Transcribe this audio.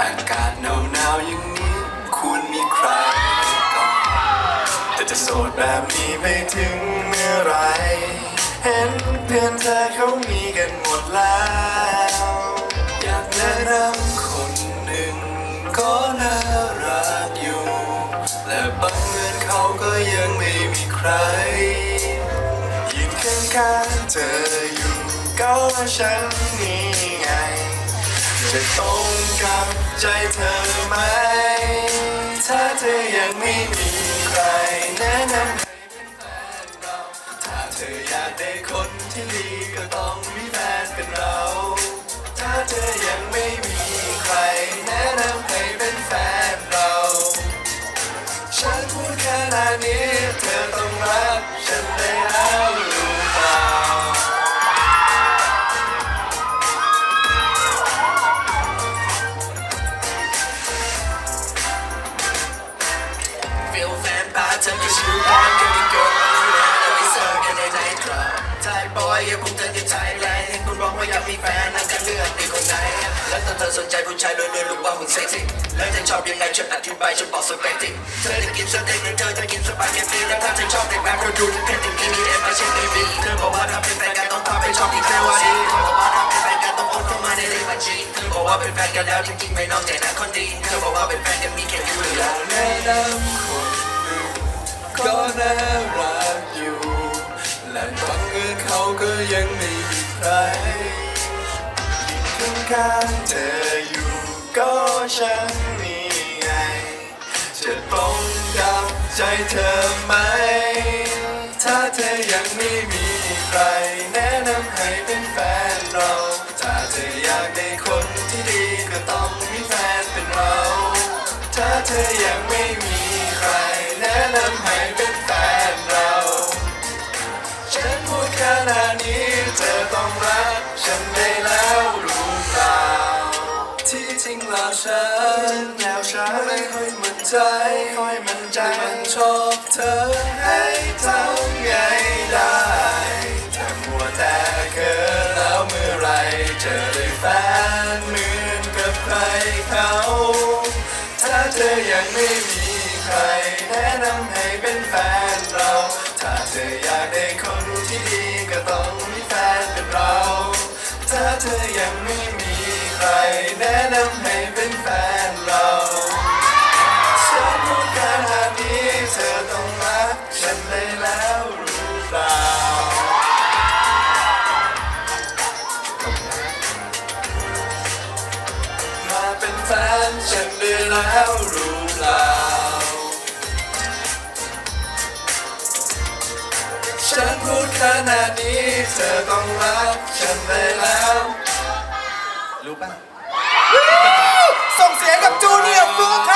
อากาศหนาวหนาวอย่างนี้คุณมีใครก่อนแต่จะโสดแบบนี้ไปถึงเมื่อไร เห็นเพื่อนเธอเขามีกันหมดแล้ว อยากแนะนำคนหนึ่งก็น่ารักอยู่ และบังเอิญเขาก็ยังไม่มีใครยืนข้างๆเธออยู่ก็ว่าฉันนี่ไง จะตรงกับใจเธอไหม ถ้าเธอยังไม่มีใครแนะนำให้เป็นแฟนเรา ถ้าเธออยากได้คนที่ดีก็ต้องมีแฟนเป็นเรา ถ้าเธอยังไม่มีใครแนะนำให้เป็นแฟนเรา ฉันพูดแค่นานี้เธอต้องรัก อยอย่าพุ่งเธอที่ไทยแลนด์เห็นคุณบอกว่าอยากมีแฟนนั่นจะเลือกในคนไหนแล้วถ้าเธอสนใจผู้ชายรวยๆรู้ว่ามึงเซ็กซี่แล้วจะชอบยังไงฉันอธิบายฉันบอกสเปคที่เธอจะกินสเต็กหรือเธอจะกินสปาเกตตี้แล้วถ้าเธอชอบเด็กแบบเราดูเพนติกินนี่เอ็มมาเช่นเบบี้เธอบอกว่าถ้าเป็นแฟนกันต้องพาไปชอบที่เทวาดีเธอบอกว่าถ้าเป็นแฟนกันต้องโอนเข้ามาในเลขบัญชีเธอบอกว่าเป็นแฟนกันแล้วจริงๆไม่นองแต่นะคนดีเธอบอกว่าเป็นแฟนกันมีแค่อยู่เหลือแนะนำคนหนึ่งก็น่ เขาก็ยังไม่มีใครยืนข้างๆเธออยู่ก็ฉันนี่ไง จะตรงกับใจเธอไหม ถ้าเธอยังไม่มีใคร แนะนำให้เป็นแฟนเรา ถ้าเธออยากได้คนที่ดีก็ต้องมีแฟนเป็นเรา ถ้าเธอยังไม่มี จริงแล้วฉันแล้วฉันไม่ค่อยมั่นใจค่อยมั่นใจมันชอบเธอให้ทำไงได้แต่มัวแต่เกินแล้วเมื่อไหรจะได้แฟนเหมือนกับใครเขาถ้าเธอยังไม่มีใครแนะนำให้เป็นแฟนเรา ถ้าเธออยากได้คนที่ดีก็ต้องมีแฟนเป็นเรา ถ้าเธอยังไม่มี ใครแนะนำให้เป็นแฟนเราฉันพูดขนาดนี้เธอต้องรักฉันได้แล้วรู้เปล่ามาเป็นแฟนฉันได้แล้วรู้เปล่าฉันพูดขนาดนี้เธอต้องรักฉันได้แล้ว รู้ป่ะ ส่งเสียงกับจูเนียร์ฟลุ๊กครับ